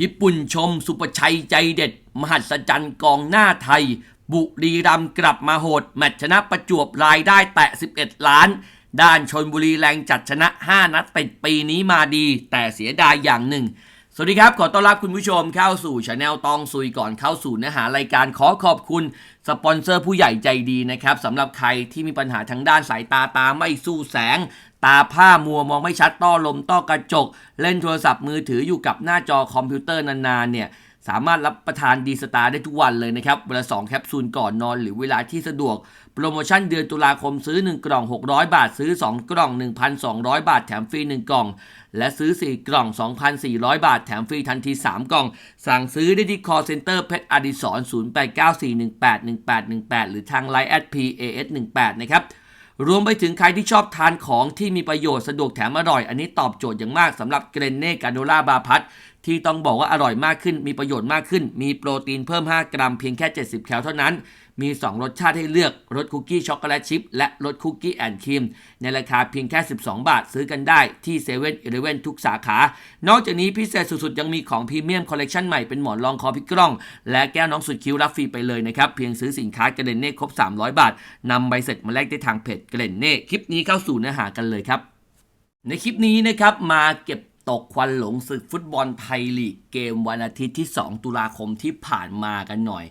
ญี่ปุ่นชมสุประชัยใจเด็ด มหัศจรรย์กองหน้าไทย บุรีรัมย์กลับมาโหด แมตช์ชนะประจวบรายได้แตะ 11 ล้าน ด้านชนบุรีแรงจัดชนะ 5 นัดติดปีนี้มาดี แต่เสียดายอย่างหนึ่ง สวัสดีครับ ขอต้อนรับคุณผู้ชมเข้าสู่ช anel ตองซุยก่อนเข้าสู่เนื้อหารายการขอขอบคุณ สปอนเซอร์ผู้ใหญ่ใจดีนะครับสำหรับใครที่มีปัญหาทางด้านสายตาตาไม่สู้แสง ตาผ้ามัวมองไม่ชัดต้อลมต้อกระจก เล่นโทรศัพท์มือถืออยู่กับหน้าจอคอมพิวเตอร์นานๆเนี่ยสามารถรับประทานดีสตาร์ได้ทุกวันเลยนะครับเวลา2แคปซูลก่อนนอนหรือเวลาที่สะดวก โปรโมชั่นเดือนตุลาคมซื้อ 1 กล่อง 600 บาท ซื้อ 2 กล่อง 1,200 บาท แถมฟรี 1 กล่อง และซื้อ 4 กล่อง 2,400 บาท แถมฟรีทันที 3 กล่อง สั่งซื้อได้ที่ call center เพชรอดิศร0894181818 หรือทาง line at pas18 นะครับ รวมไปถึงใครที่ชอบทานของที่มีประโยชน์สะดวกแถมอร่อย อันนี้ตอบโจทย์อย่างมากสำหรับเกรนเน่กาโนล่าบาพัทที่ต้องบอกว่าอร่อยมากขึ้น มีประโยชน์มากขึ้น มีโปรตีนเพิ่ม 5 กรัมเพียงแค่ 70 แคลเท่านั้น มี 2 รสชาติให้เลือกรสคุกกี้ช็อกโกแลตชิพและรสคุกกี้แอนด์ครีมในราคาเพียงแค่ 12 บาทซื้อกันได้ที่7 e เ e ่ e อทุกสาขา นอกจากนี้พิเศษสุดๆ ยังมีของพรีเมียมคอลเลกชันใหม่เป็นหมอนรองคอพิกล้อง และแก้วน้องสุดคิ้วรับฟรีไปเลยนะครับเพียงซื้อสินค้าเกรนเน่ครบ 300 บาทนำใบเสร็จมาแลกได้ทางเพจเกรนเน่คลิปนี้เข้าสู่เนื้อหากันเลยครับในคลิปนี้นะครับมาเก็บตกควันหลงศึกฟุตบอลไทยลีกเกมวันอาทิตย์ที่ 2 ตุลาคมที่ผ่านมากันหน่อย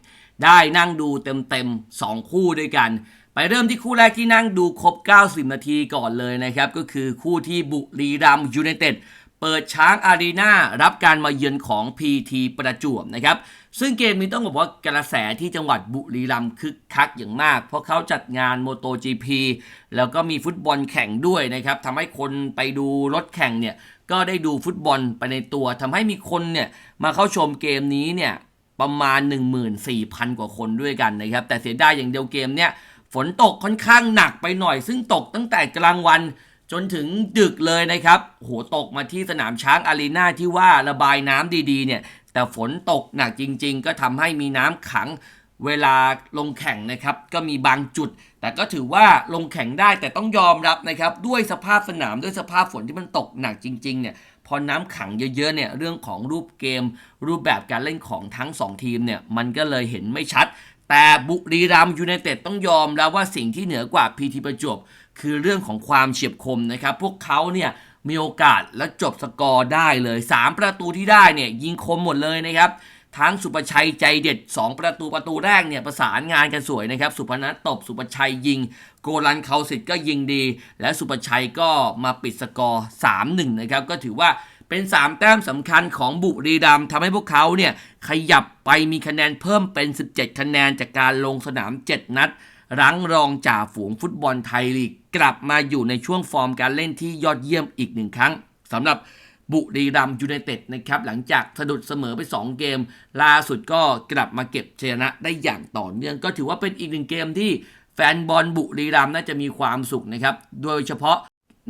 ได้นั่งดูเต็มๆ 2 คู่ด้วยกัน ไปเริ่มที่คู่แรกที่นั่งดูครบ 90 นาทีก่อนเลยนะครับ ก็คือคู่ที่บุรีรัมยูไนเต็ดเปิดช้างอารีนารับการมาเยือนของ PT ประจวบนะครับ ซึ่งเกมนี้ต้องบอกว่ากระแสที่จังหวัดบุรีรัมย์คึกคักอย่างมาก เพราะเขาจัดงาน MotoGP แล้วก็มีฟุตบอลแข่งด้วยนะครับทำให้คนไปดูรถแข่งเนี่ย ก็ได้ดูฟุตบอลไปในตัวทำให้มีคนเนี่ย มาเข้าชมเกมนี้เนี่ย ประมาณ 14,000 กว่าคนด้วยกันนะครับ แต่เสียดายอย่างเดียวเกมเนี่ยฝนตกค่อนข้างหนักไปหน่อย ซึ่งตกตั้งแต่กลางวันจนถึงดึกเลยนะครับโหตกมาที่สนามช้างอารีนาที่ว่าระบายน้ำดีๆเนี่ย แต่ฝนตกหนักจริง ๆ ก็ทำให้มีน้ำขังเวลาลงแข่งนะครับ ก็มีบางจุด แต่ก็ถือว่าลงแข่งได้แต่ต้องยอมรับนะครับ ด้วยสภาพสนามด้วยสภาพฝนที่มันตกหนักจริงๆเนี่ย พอน้ำขังเยอะๆเนี่ยเรื่องของรูปเกม รูปแบบการเล่นของทั้ง 2 ทีมเนี่ยมันก็เลยเห็นไม่ชัด แต่บุรีรัมย์ยูไนเต็ดต้องยอมแล้วว่าสิ่งที่เหนือกว่าพีทีประจวบคือเรื่องของความเฉียบคมนะครับ พวกเขาเนี่ยมีโอกาสและจบสกอร์ได้เลย 3 ประตูที่ได้เนี่ยยิงคมหมดเลยนะครับ ทั้งสุประชัยใจเด็ด 2 ประตูประตูแรกเนี่ยประสานงานกันสวยนะครับ สุพนัทตบสุประชัยยิง โกลันเขาสิทธ์ก็ยิงดี และสุประชัยก็มาปิดสกอร์3-1นะครับก็ถือว่าเป็น 3 แต้มสำคัญของบุรีรัมย์ทำให้พวกเขาเนี่ยขยับไปมีคะแนนเพิ่มเป็น 17 คะแนนจากการลงสนาม 7 นัด รั้งรองจ่าฝูงฟุตบอลไทยลีก กลับมาอยู่ในช่วงฟอร์มการเล่นที่ยอดเยี่ยมอีกหนึ่งครั้งสำหรับ บุรีรัมยูไนเต็ดนะครับหลังจากสะดุดเสมอไป 2 เกม ล่าสุดก็กลับมาเก็บชนะได้อย่างต่อเนื่อง ก็ถือว่าเป็นอีกหนึ่งเกมที่แฟนบอลบุรีรัมน่าจะมีความสุขนะครับ โดยเฉพาะ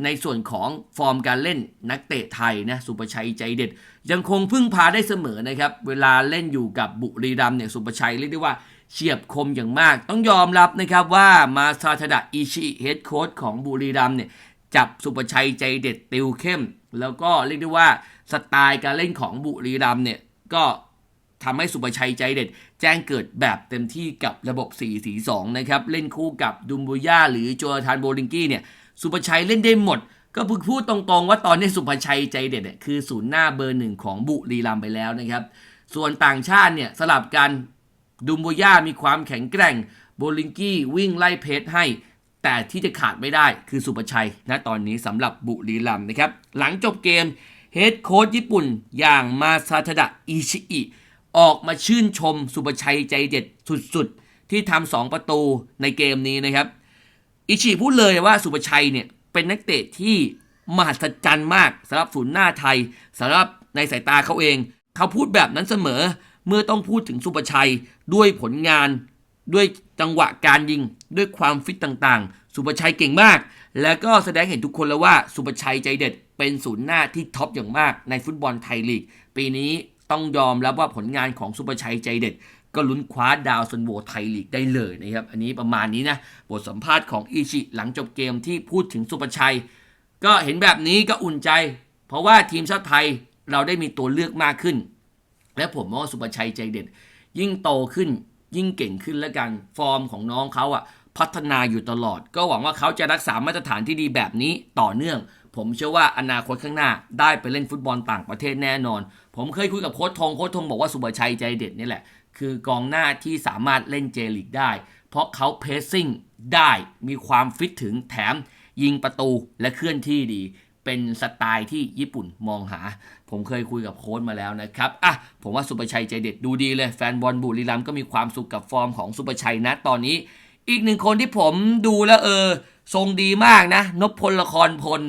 ในส่วนของฟอร์มการเล่นนักเตะไทยนะสุประชัยใจเด็ด ยังคงพึ่งพาได้เสมอนะครับ เวลาเล่นอยู่กับบุรีรัมเนี่ยสุประชัยเรียกได้ว่าเฉียบคมอย่างมาก ต้องยอมรับนะครับว่ามาซาทดะอิชิเฮดโค้ชของบุรีรัมเนี่ยจับสุประชัยใจเด็ดติวเข้ม แล้วก็เรียกได้ว่าสไตล์การเล่นของบุรีรัมเนี่ยก็ทำให้สุประชัยใจเด็ด แจ้งเกิดแบบเต็มที่กับระบบ 4-4-2 นะครับ เล่นคู่กับดุมบุย่าหรือโจธานโบลิงกี้เนี่ยสุประชัยเล่นได้หมด ก็พูดพูดตรงๆ ว่าตอนนี้สุภชัยใจเด็ดเนี่ยคือศูนย์หน้าเบอร์หนึ่งของบุรีรัมไปแล้วนะครับ ส่วนต่างชาติเนี่ยสลับกันดุมโบย่ามีความแข็งแกร่ง โบลิงกี้วิ่งไล่เพชรให้ แต่ที่จะขาดไม่ได้คือสุภชัยนะตอนนี้สำหรับบุรีรัมย์นะครับ หลังจบเกมเฮดโค้ชญี่ปุ่นอย่างมาซาทดะอิชิอิออกมาชื่นชมสุภชัยใจเด็ดสุดๆ ที่ทำสองประตูในเกมนี้นะครับ อิชิพูดเลยว่าสุประชัยเนี่ยเป็นนักเตะที่มหัศจรรย์มากสำหรับศูนย์หน้าไทยสำหรับในสายตาเขาเอง เขาพูดแบบนั้นเสมอเมื่อต้องพูดถึงสุประชัยด้วยผลงานด้วย จังหวะการยิงด้วยความฟิตต่างๆ สุประชัยเก่งมาก แล้วก็แสดงเห็นทุกคนแล้วว่าสุประชัยใจเด็ด เป็นศูนย์หน้าที่ท็อปอย่างมากในฟุตบอลไทยลีก ปีนี้ต้องยอมรับว่าผลงานของสุประชัยใจเด็ด ก็ลุ้นคว้าดาวซันโวไทยลีกได้เลยนะครับ อันนี้ประมาณนี้นะ บทสัมภาษณ์ของอิชิหลังจบเกมที่พูดถึงสุประชัย ก็เห็นแบบนี้ก็อุ่นใจ เพราะว่าทีมชาติไทยเราได้มีตัวเลือกมากขึ้น และผมมองว่าสุประชัยใจเด็ด ยิ่งโตขึ้น ยิ่งเก่งขึ้นแล้วกันฟอร์มของน้องเขาอะพัฒนาอยู่ตลอด ก็หวังว่าเขาจะรักษามาตรฐานที่ดีแบบนี้ต่อเนื่อง ผมเชื่อว่าอนาคตข้างหน้าได้ไปเล่นฟุตบอลต่างประเทศแน่นอน ผมเคยคุยกับโค้ชทงโค้ชทงบอกว่าสุประชัยใจเด็ดนี่แหละ คือกองหน้าที่สามารถเล่นเจลิกได้ เพราะเขาเพสซิ่งได้มีความฟิตถึงแถมยิงประตูและเคลื่อนที่ดี เป็นสไตล์ที่ญี่ปุ่นมองหา ผมเคยคุยกับโค้ชมาแล้วนะครับอะผมว่าสุประชัยใจเด็ดดูดีเลย แฟนบอลบุรีรัมย์ก็มีความสุขกับฟอร์มของสุประชัยนะตอนนี้ อีกหนึ่งคนที่ผมดูแล้วเออ ทรงดีมากนะนพพลละครพล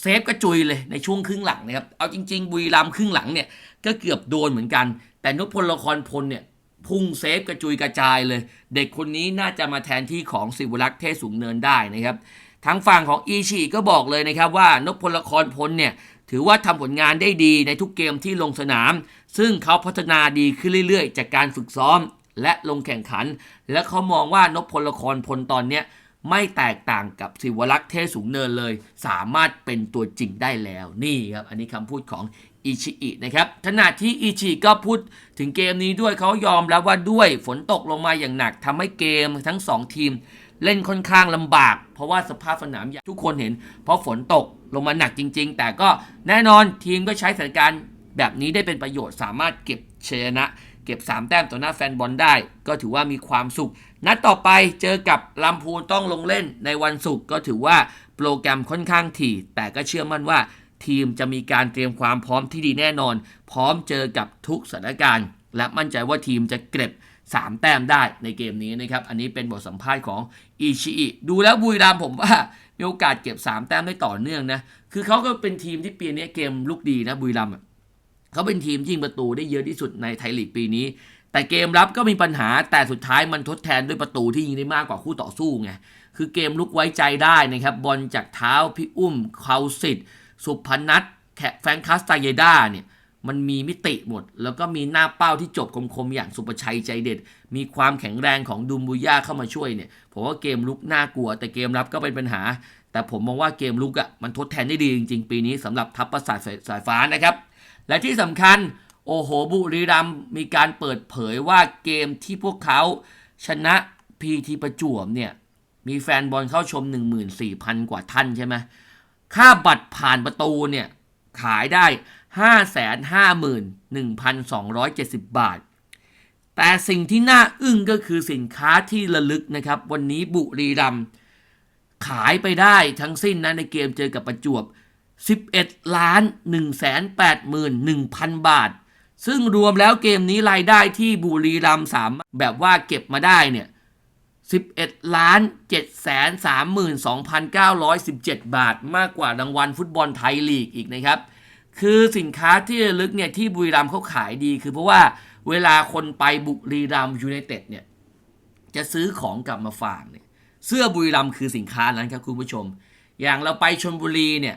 เซฟกระจุยเลยในช่วงครึ่งหลังนะครับ เอาจริง ๆ บุรีรัมย์ครึ่งหลังเนี่ยก็เกือบโดนเหมือนกัน แต่นพพลละครพลเนี่ยพุ่งเซฟกระจุยกระจายเลย เด็กคนนี้น่าจะมาแทนที่ของสิวรักษ์เทศสูงเนินได้นะครับ ทางฝั่งของอีชีก็บอกเลยนะครับว่านพพลละครพลเนี่ยถือว่าทำผลงานได้ดีในทุกเกมที่ลงสนาม ซึ่งเขาพัฒนาดีขึ้นเรื่อยๆ จากการฝึกซ้อมและลงแข่งขัน และเขามองว่านพพลละครพลตอนเนี้ยไม่แตกต่างกับสิวรักษ์เทสูงเนินเลย สามารถเป็นตัวจริงได้แล้วนี่ครับ อันนี้คำพูดของอิชิอินะครับขณะที่อิชิก็พูดถึงเกมนี้ด้วยเขายอมแล้วว่าด้วยฝนตกลงมาอย่างหนักทำให้เกมทั้ง 2 ทีม เล่นค่อนข้างลำบาก ราะว่าสภาพสนามอย่างทุกคนเห็น เพราะฝนตกลงมาหนักจริง ๆ แต่ก็แน่นอนทีมก็ใช้สถานการณ์แบบนี้ได้เป็นประโยชน์สามารถเก็บเชยชนะ เก็บ 3 แต้มต่อหน้าแฟนบอลได้ ก็ถือว่ามีความสุข นัดต่อไปเจอกับลำพูนต้องลงเล่นในวันศุกร์ก็ถือว่าโปรแกรมค่อนข้างถี่ แต่ก็เชื่อมั่นว่า ทีมจะมีการเตรียมความพร้อมที่ดีแน่นอน พร้อมเจอกับทุกสถานการณ์ และมั่นใจว่าทีมจะเก็บ 3 แต้มได้ในเกมนี้นะครับ อันนี้เป็นบทสัมภาษณ์ของอิชิอิดูแล้วบุรีรัมผมว่ามีโอกาสเก็บ 3 แต้มได้ต่อเนื่องนะ คือเขาก็เป็นทีมที่ปีนี้เกมลุกดีนะบุรีรัมย์อะเขาเป็นทีมยิงประตูได้เยอะที่สุดในไทยลีกปีนี้ แต่เกมรับก็มีปัญหาแต่สุดท้ายมันทดแทนด้วยประตูที่ยิงได้มากกว่าคู่ต่อสู้ไงคือเกมลุกไว้ใจได้นะครับบอลจากเท้าพี่อุ้มเขาสิทธิ์สุพนัทแฟงคัสตาเยดาเนี่ย มันมีมิติหมด แล้วก็มีหน้าเป้าที่จบคมๆอย่างสุประชัยใจเด็ด มีความแข็งแรงของดุมบุย่าเข้ามาช่วยเนี่ยผมว่าเกมลุกน่ากลัว แต่เกมรับก็เป็นปัญหา แต่ผมมองว่าเกมลุกอะ่ะมันทดแทนได้ดีจริง ๆ ปีนี้สำหรับทัพประสาทสายฟ้านะครับ และที่สำคัญโอโหบุรีรัมมีการเปิดเผยว่าเกมที่พวกเขาชนะพีทีประจวบเนี่ยมีแฟนบอลเข้าชม 14,000 กว่าท่านใช่ไหมค่าบัตรผ่านประตูเนี่ยขายได้ 551,270 บาท แต่สิ่งที่น่าอึ้งก็คือสินค้าที่ระลึกนะครับ วันนี้บุรีรัมย์ขายไปได้ทั้งสิ้นนะในเกมเจอกับประจวบ 11ล้าน1แสน8หมื่น1,000 บาท ซึ่งรวมแล้วเกมนี้รายได้ที่บุรีรัมย์สามารถแบบว่าเก็บมาได้เนี่ย11ล้าน7แสน3หมื่น2,917 บาท มากกว่ารางวัลฟุตบอลไทยลีกอีกนะครับ คือสินค้าที่ระลึกเนี่ยที่บุรีรัมย์เขาขายดี คือเพราะว่าเวลาคนไปบุรีรัมย์ยูไนเต็ดเนี่ยจะซื้อของกลับมาฝากเนี่ยเสื้อบุรีรัมย์คือสินค้านั้นครับคุณผู้ชม อย่างเราไปชนบุรีเนี่ย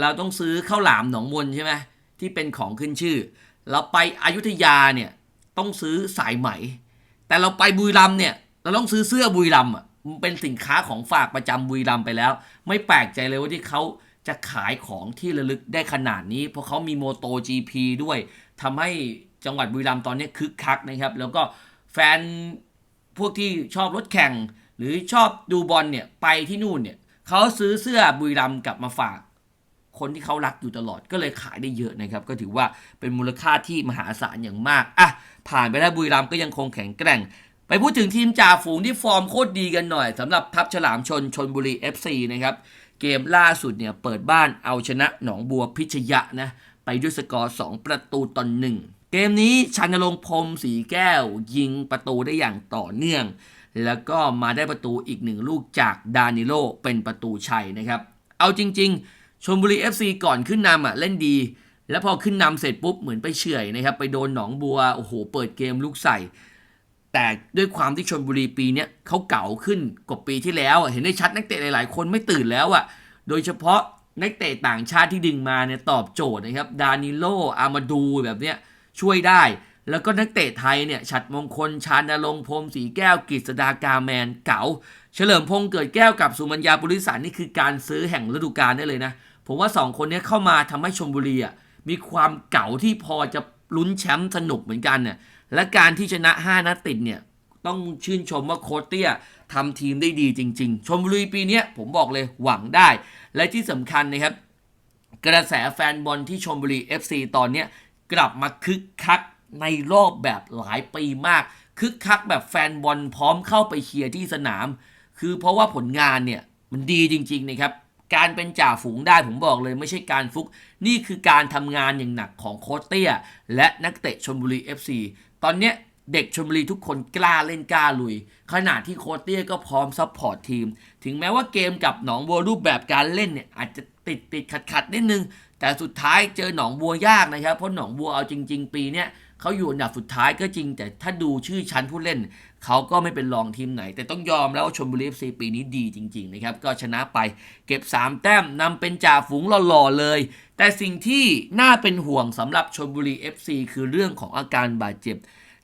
เราต้องซื้อข้าวหลามหนองมนใช่ไหมที่เป็นของขึ้นชื่อ เราไปอยุธยาเนี่ยต้องซื้อสายไหม แต่เราไปบุรีรัมย์เนี่ยเราต้องซื้อเสื้อบุรีรัมย์อะมันเป็นสินค้าของฝากประจำบุรีรัมย์ไปแล้ว ไม่แปลกใจเลยว่าที่เขา จะขายของที่ระลึกได้ขนาดนี้ เพราะเขามีโมโต GP ด้วยทำให้จังหวัดบุรีรัมย์ตอนนี้คึกคักนะครับ แล้วก็แฟนพวกที่ชอบรถแข่ง หรือชอบดูบอลเนี่ยไปที่นู่นเนี่ยเขาซื้อเสื้อบุรีรัมย์กลับมาฝาก คนที่เขารักอยู่ตลอดก็เลยขายได้เยอะนะครับ ก็ถือว่าเป็นมูลค่าที่มหาศาลอย่างมากอะผ่านไปได้บุรีรัมย์ก็ยังคงแข็งแกร่งไปพูดถึงทีมจ่าฝูงที่ฟอร์มโคตรดีกันหน่อยสำหรับทัพฉลามชนชนบุรี FC นะครับ เกมล่าสุดเนี่ยเปิดบ้านเอาชนะหนองบัวพิชยะนะไปด้วยสกอร์ 2 ประตูต่อหนึ่งเกมนี้ชันรงพรมสีแก้ว ยิงประตูได้อย่างต่อเนื่อง แล้วก็มาได้ประตูอีกหนึ่งลูกจากดานิโลเป็นประตูชัยนะครับ เอาจริง ๆชลบุรี FC ก่อนขึ้นนำอะเล่นดี แล้วพอขึ้นนำเสร็จปุ๊บเหมือนไปเฉื่อยนะครับ ไปโดนหนองบัวโอ้โหเปิดเกมลูกใส่ แต่ด้วยความที่ชนบุรีปีนี้เขาเก่าขึ้นกว่าปีที่แล้ว เห็นได้ชัดนักเตะหลาย ๆ คนไม่ตื่นแล้วอะ โดยเฉพาะนักเตะต่างชาติที่ดึงมาเนี่ยตอบโจทย์นะครับ ดานิโล อามาดูแบบเนี้ยช่วยได้ แล้วก็นักเตะไทยเนี่ย ฉัดมงคล ชานรงพรมสีแก้วกฤษดากาแมนเก๋า เฉลิมพงษ์เกิดแก้วกับสุมัญญาปุริสารนี่คือการซื้อแห่งฤดูกาลได้เลยนะ ผมว่าสองคนนี้เข้ามาทำให้ชมบุรีอะมีความเก๋าที่พอจะลุ้นแชมป์สนุกเหมือนกันเนี่ย และการที่ชนะ 5 นัดติดเนี่ย ต้องชื่นชมว่าโคชเตี้ยทำทีมได้ดีจริง ๆ ชมบุรีปีเนี้ยผมบอกเลยหวังได้ และที่สำคัญนะครับ กระแสแฟนบอลที่ชมบุรี FC ตอนเนี้ยกลับมาคึกคักในรอบแบบหลายปีมาก คึกคักแบบแฟนบอลพร้อมเข้าไปเชียร์ที่สนาม คือเพราะว่าผลงานเนี่ยมันดีจริงๆนะครับการเป็นจ่าฝูงได้ผมบอกเลยไม่ใช่การฟุก นี่คือการทำงานอย่างหนักของโค้ชเตี้ย และนักเตะชมบุรี FC ตอนเนี้ยเด็กชมบุรีทุกคนกล้าเล่นกล้าลุย ขณะที่โคเตี้ยก็พร้อมซัพพอร์ตทีม ถึงแม้ว่าเกมกับหนองบัวรูปแบบการเล่นเนี่ยอาจจะติดติดขัดขัดนิดนึง แต่สุดท้ายเจอหนองบัวยากนะครับ เพราะหนองบัวเอาจริง ๆ ปีเนี้ย เขาอยู่อันดับสุดท้ายก็จริง แต่ถ้าดูชื่อชั้นผู้เล่น เขาก็ไม่เป็นรองทีมไหน แต่ต้องยอมแล้วว่าชมบุรีเอฟซีปีนี้ดีจริงๆนะครับก็ชนะไปเก็บ 3 แต้มนำเป็นจ่าฝูงหล่อๆเลย แต่สิ่งที่น่าเป็นห่วงสำหรับชมบุรี FC คือเรื่องของอาการบาดเจ็บ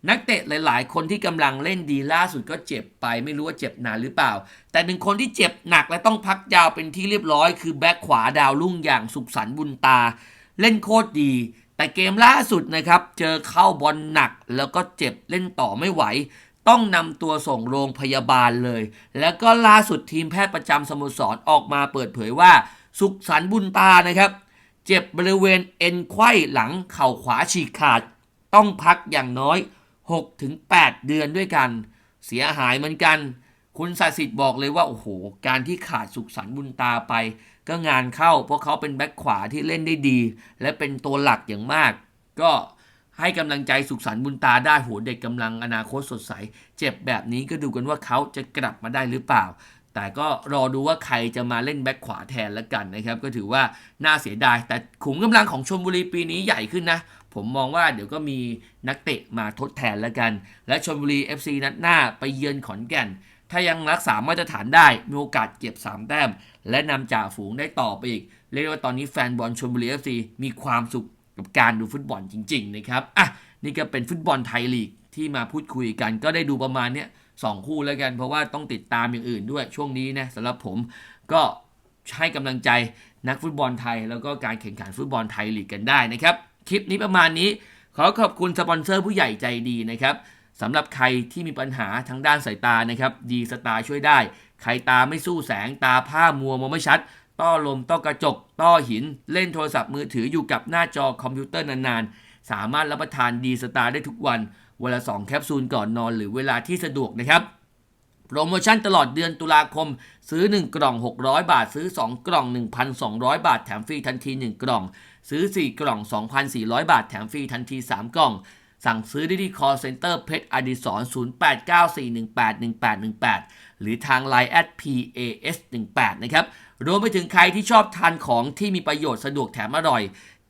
นักเตะหลาย ๆ คนที่กำลังเล่นดีล่าสุดก็เจ็บไปไม่รู้ว่าเจ็บนานหรือเปล่า แต่หนึ่งคนที่เจ็บหนักและต้องพักยาวเป็นที่เรียบร้อย คือแบ็คขวาดาวรุ่งอย่างสุขสันต์บุญตา เล่นโคตรดี แต่เกมล่าสุดนะครับ เจอเข้าบอลหนักแล้วก็เจ็บเล่นต่อไม่ไหว ต้องนำตัวส่งโรงพยาบาลเลย แล้วก็ล่าสุดทีมแพทย์ประจำสโมสรออกมาเปิดเผยว่า สุขสันต์บุญตานะครับ เจ็บบริเวณเอ็นไขว้หลังเข่าขวาฉีกขาด ต้องพักอย่างน้อย 6-8 เดือนด้วยกัน เสียหายเหมือนกัน คุณศาสิทธิ์บอกเลยว่าโอ้โห การที่ขาดสุขสันต์บุญตาไป ก็งานเข้าเพราะเขาเป็นแบ็คขวาที่เล่นได้ดี และเป็นตัวหลักอย่างมาก ก็ให้กำลังใจสุขสันต์บุญตาได้โหเด็กกำลังอนาคตสดใส เจ็บแบบนี้ก็ดูกันว่าเขาจะกลับมาได้หรือเปล่า แต่ก็รอดูว่าใครจะมาเล่นแบ็คขวาแทนแล้วกันนะครับ ก็ถือว่าน่าเสียดาย แต่ขุมกำลังของชมบุรีปีนี้ใหญ่ขึ้นนะผมมองว่าเดี๋ยวก็มีนักเตะมาทดแทนแล้วกัน และชมบุรี FC นัดหน้าไปเยือนขอนแก่น ถ้ายังรักษามาตรฐานได้มีโอกาสเก็บ 3 แต้ม และนำจ่าฝูงได้ต่อไปอีก เรียกว่าตอนนี้แฟนบอลชมบุรี FC มีความสุขกับการดูฟุตบอลจริงๆนะครับอะนี่ก็เป็นฟุตบอลไทยลีกที่มาพูดคุยกัน ก็ได้ดูประมาณเนี้ยสองคู่แล้วกัน เพราะว่าต้องติดตามอย่างอื่นด้วยช่วงนี้นะสำหรับผมก็ให้กำลังใจนักฟุตบอลไทย แล้วก็การแข่งขันฟุตบอลไทยลีกกันได้นะครับ คลิปนี้ประมาณนี้ ขอขอบคุณสปอนเซอร์ผู้ใหญ่ใจดีนะครับ สำหรับใครที่มีปัญหาทางด้านสายตานะครับดีสตาช่วยได้ ใครตาไม่สู้แสงตาผ้ามัวมองไม่ชัด ต้อลมต้อกระจก ต้อหิน เล่นโทรศัพท์มือถืออยู่กับหน้าจอคอมพิวเตอร์นานๆ สามารถรับประทานดีสตาได้ทุกวันเวลา2แคปซูลก่อนนอนหรือเวลาที่สะดวกนะครับ โปรโมชั่นตลอดเดือนตุลาคม ซื้อ 1 กล่อง 600 บาท ซื้อ 2 กล่อง 1,200 บาท แถมฟรีทันที 1 กล่อง ซื้อ 4 กล่อง 2,400 บาท แถมฟรีทันที 3 กล่อง สั่งซื้อได้ที่ call center เพชรอดิสร0894181818 หรือทาง Line at PAS18 นะครับ รวมไปถึงใครที่ชอบทานของที่มีประโยชน์สะดวกแถมอร่อย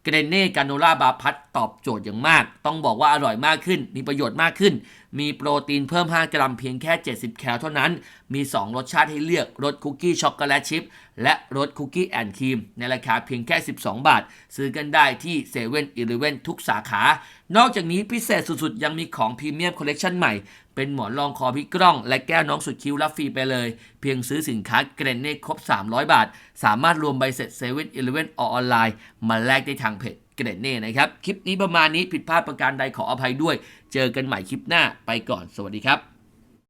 เกรเน่กาโนล่าบาพัทตอบโจทย์อย่างมาก ต้องบอกว่าอร่อยมากขึ้น มีประโยชน์มากขึ้น มีโปรตีนเพิ่ม 5 กรัมเพียงแค่ 70 แคลเท่านั้น มี 2 รสชาติให้เลือกรสคุกกี้ช็อกโกแลตชิพและรสคุกกี้แอนด์ครีม ในราคาเพียงแค่ 12 บาท ซื้อกันได้ที่7 e เ e ่ e อเลทุกสาขา นอกจากนี้พิเศษสุดๆ ยังมีของพรีเมียมคอลเลกชันใหม่ เป็นหมอนรองคอพี่กล้อง และแก้วน้องสุดคิ้วรับฟรีไปเลย เพียงซื้อสินค้าเกรนเน่ครบ 300 บาท สามารถรวมใบเสร็จ7 e เ e ่ e อออนไลน์ มาแลกได้ทางเพจ เกรนเน่นะครับ คลิปนี้ประมาณนี้ผิดพลาดประการใดขออภัยด้วย เจอกันใหม่คลิปหน้าไปก่อนสวัสดีครับ